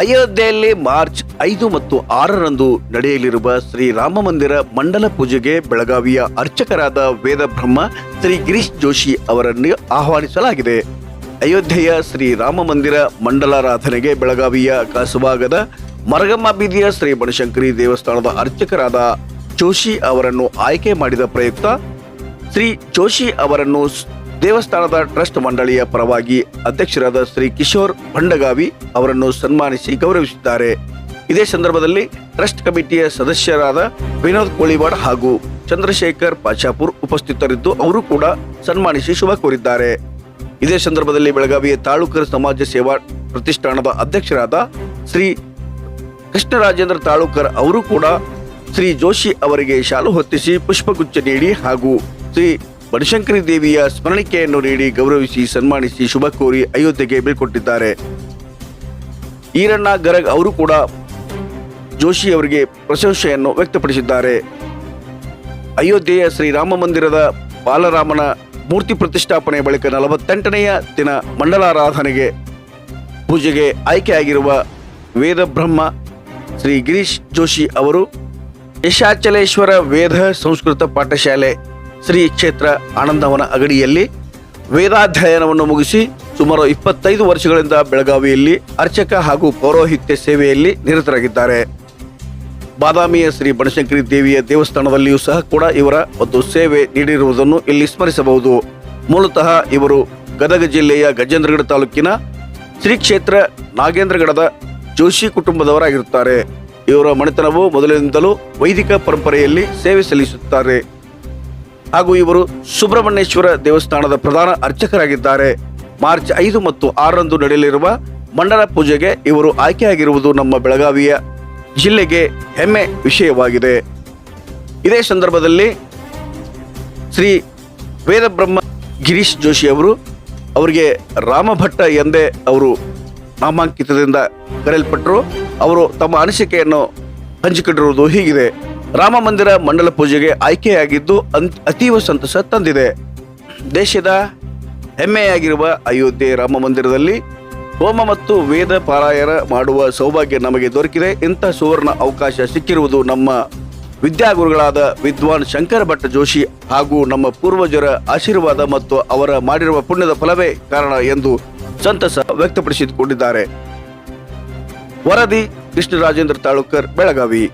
ಅಯೋಧ್ಯೆಯಲ್ಲಿ ಮಾರ್ಚ್ ಐದು ಮತ್ತು ಆರರಂದು ನಡೆಯಲಿರುವ ಶ್ರೀ ರಾಮ ಮಂದಿರ ಮಂಡಲ ಪೂಜೆಗೆ ಬೆಳಗಾವಿಯ ಅರ್ಚಕರಾದ ವೇದ ಬ್ರಹ್ಮ ಶ್ರೀ ಗಿರೀಶ್ ಜೋಶಿ ಅವರನ್ನು ಆಹ್ವಾನಿಸಲಾಗಿದೆ. ಅಯೋಧ್ಯೆಯ ಶ್ರೀ ರಾಮ ಮಂದಿರ ಮಂಡಲಾರಾಧನೆಗೆ ಬೆಳಗಾವಿಯ ಕಸಬಾಗದ ಮರಗಮ್ಮ ಬೀದಿಯ ಶ್ರೀ ಬನಶಂಕರಿ ದೇವಸ್ಥಾನದ ಅರ್ಚಕರಾದ ಜೋಶಿ ಅವರನ್ನು ಆಯ್ಕೆ ಮಾಡಿದ ಪ್ರಯುಕ್ತ ಶ್ರೀ ಜೋಶಿ ಅವರನ್ನು ದೇವಸ್ಥಾನದ ಟ್ರಸ್ಟ್ ಮಂಡಳಿಯ ಪರವಾಗಿ ಅಧ್ಯಕ್ಷರಾದ ಶ್ರೀ ಕಿಶೋರ್ ಭಂಡಗಾವಿ ಅವರನ್ನು ಸನ್ಮಾನಿಸಿ ಗೌರವಿಸಿದ್ದಾರೆ ಇದೇ ಸಂದರ್ಭದಲ್ಲಿ ಟ್ರಸ್ಟ್ ಕಮಿಟಿಯ ಸದಸ್ಯರಾದ ವಿನೋದ್ ಕೋಳಿವಾಡ್ ಹಾಗೂ ಚಂದ್ರಶೇಖರ್ ಪಾಚಾಪುರ್ ಉಪಸ್ಥಿತರಿದ್ದು ಅವರು ಕೂಡ ಸನ್ಮಾನಿಸಿ ಶುಭ ಕೋರಿದ್ದಾರೆ. ಇದೇ ಸಂದರ್ಭದಲ್ಲಿ ಬೆಳಗಾವಿಯ ತಾಳುಕರ ಸಮಾಜ ಸೇವಾ ಪ್ರತಿಷ್ಠಾನದ ಅಧ್ಯಕ್ಷರಾದ ಶ್ರೀ ಕೃಷ್ಣರಾಜೇಂದ್ರ ತಾಳುಕರ್ ಅವರು ಕೂಡ ಶ್ರೀ ಜೋಶಿ ಅವರಿಗೆ ಶಾಲು ಹೊತ್ತಿಸಿ ಪುಷ್ಪಗುಚ್ಛ ನೀಡಿ ಹಾಗೂ ಶ್ರೀ ಬನಶಂಕರಿ ದೇವಿಯ ಸ್ಮರಣಿಕೆಯನ್ನು ನೀಡಿ ಗೌರವಿಸಿ ಸನ್ಮಾನಿಸಿ ಶುಭ ಕೋರಿ ಅಯೋಧ್ಯೆಗೆ ಬೀಳ್ಕೊಟ್ಟಿದ್ದಾರೆ. ಈರಣ್ಣ ಗರಗ್ ಅವರು ಕೂಡ ಜೋಶಿ ಅವರಿಗೆ ಪ್ರಶಂಸೆಯನ್ನು ವ್ಯಕ್ತಪಡಿಸಿದ್ದಾರೆ. ಅಯೋಧ್ಯೆಯ ಶ್ರೀರಾಮ ಮಂದಿರದ ಬಾಲರಾಮನ ಮೂರ್ತಿ ಪ್ರತಿಷ್ಠಾಪನೆ ಬಳಿಕ ನಲವತ್ತೆಂಟನೆಯ ದಿನ ಮಂಡಲಾರಾಧನೆಗೆ ಪೂಜೆಗೆ ಆಯ್ಕೆಯಾಗಿರುವ ವೇದ ಬ್ರಹ್ಮ ಶ್ರೀ ಗಿರೀಶ್ ಜೋಶಿ ಅವರು ಯಶಾಚಲೇಶ್ವರ ವೇದ ಸಂಸ್ಕೃತ ಪಾಠಶಾಲೆ ಶ್ರೀ ಕ್ಷೇತ್ರ ಆನಂದವನ ಅಗಡಿಯಲ್ಲಿ ವೇದಾಧ್ಯಯನವನ್ನು ಮುಗಿಸಿ ಸುಮಾರು ಇಪ್ಪತ್ತೈದು ವರ್ಷಗಳಿಂದ ಬೆಳಗಾವಿಯಲ್ಲಿ ಅರ್ಚಕ ಹಾಗೂ ಪೌರೋಹಿತ್ಯ ಸೇವೆಯಲ್ಲಿ ನಿರತರಾಗಿದ್ದಾರೆ. ಬಾದಾಮಿಯ ಶ್ರೀ ಬನಶಂಕರಿ ದೇವಿಯ ದೇವಸ್ಥಾನದಲ್ಲಿಯೂ ಸಹ ಕೂಡ ಇವರ ಒಂದು ಸೇವೆ ನೀಡಿರುವುದನ್ನು ಇಲ್ಲಿ ಸ್ಮರಿಸಬಹುದು. ಮೂಲತಃ ಇವರು ಗದಗ ಜಿಲ್ಲೆಯ ಗಜೇಂದ್ರಗಡ ತಾಲೂಕಿನ ಶ್ರೀ ಕ್ಷೇತ್ರ ನಾಗೇಂದ್ರಗಡದ ಜೋಶಿ ಕುಟುಂಬದವರಾಗಿರುತ್ತಾರೆ. ಇವರ ಮನೆತನವು ಮೊದಲಿನಿಂದಲೂ ವೈದಿಕ ಪರಂಪರೆಯಲ್ಲಿ ಸೇವೆ ಸಲ್ಲಿಸುತ್ತಾರೆ. ಹಾಗೂ ಇವರು ಸುಬ್ರಹ್ಮಣ್ಯೇಶ್ವರ ದೇವಸ್ಥಾನದ ಪ್ರಧಾನ ಅರ್ಚಕರಾಗಿದ್ದಾರೆ. ಮಾರ್ಚ್ ಐದು ಮತ್ತು ಆರರಂದು ನಡೆಯಲಿರುವ ಮಂಡಲ ಪೂಜೆಗೆ ಇವರು ಆಯ್ಕೆಯಾಗಿರುವುದು ನಮ್ಮ ಬೆಳಗಾವಿಯ ಜಿಲ್ಲೆಗೆ ಹೆಮ್ಮೆ ವಿಷಯವಾಗಿದೆ. ಇದೇ ಸಂದರ್ಭದಲ್ಲಿ ಶ್ರೀ ವೇದಬ್ರಹ್ಮ ಗಿರೀಶ್ ಜೋಶಿ ಅವರು ಅವರಿಗೆ ರಾಮಭಟ್ಟ ಎಂದೇ ಅವರು ನಾಮಾಂಕಿತದಿಂದ ಕರೆಯಲ್ಪಟ್ಟರು. ಅವರು ತಮ್ಮ ಅನಿಸಿಕೆಯನ್ನು ಹಂಚಿಕೊಂಡಿರುವುದು ಹೀಗಿದೆ. ರಾಮ ಮಂದಿರ ಮಂಡಲ ಪೂಜೆಗೆ ಆಯ್ಕೆಯಾಗಿದ್ದು ಅತೀವ ಸಂತಸ ತಂದಿದೆ. ದೇಶದ ಹೆಮ್ಮೆಯಾಗಿರುವ ಅಯೋಧ್ಯೆ ರಾಮ ಮಂದಿರದಲ್ಲಿ ಹೋಮ ಮತ್ತು ವೇದ ಪಾರಾಯಣ ಮಾಡುವ ಸೌಭಾಗ್ಯ ನಮಗೆ ದೊರಕಿದೆ. ಇಂಥ ಸುವರ್ಣ ಅವಕಾಶ ಸಿಕ್ಕಿರುವುದು ನಮ್ಮ ವಿದ್ಯಾಗುರುಗಳಾದ ವಿದ್ವಾನ್ ಶಂಕರ ಭಟ್ ಜೋಶಿ ಹಾಗೂ ನಮ್ಮ ಪೂರ್ವಜರ ಆಶೀರ್ವಾದ ಮತ್ತು ಅವರ ಮಾಡಿರುವ ಪುಣ್ಯದ ಫಲವೇ ಕಾರಣ ಎಂದು ಸಂತಸ ವ್ಯಕ್ತಪಡಿಸಿಕೊಂಡಿದ್ದಾರೆ. ವರದಿ ಕೃಷ್ಣರಾಜೇಂದ್ರ ತಾಳುಕರ್, ಬೆಳಗಾವಿ.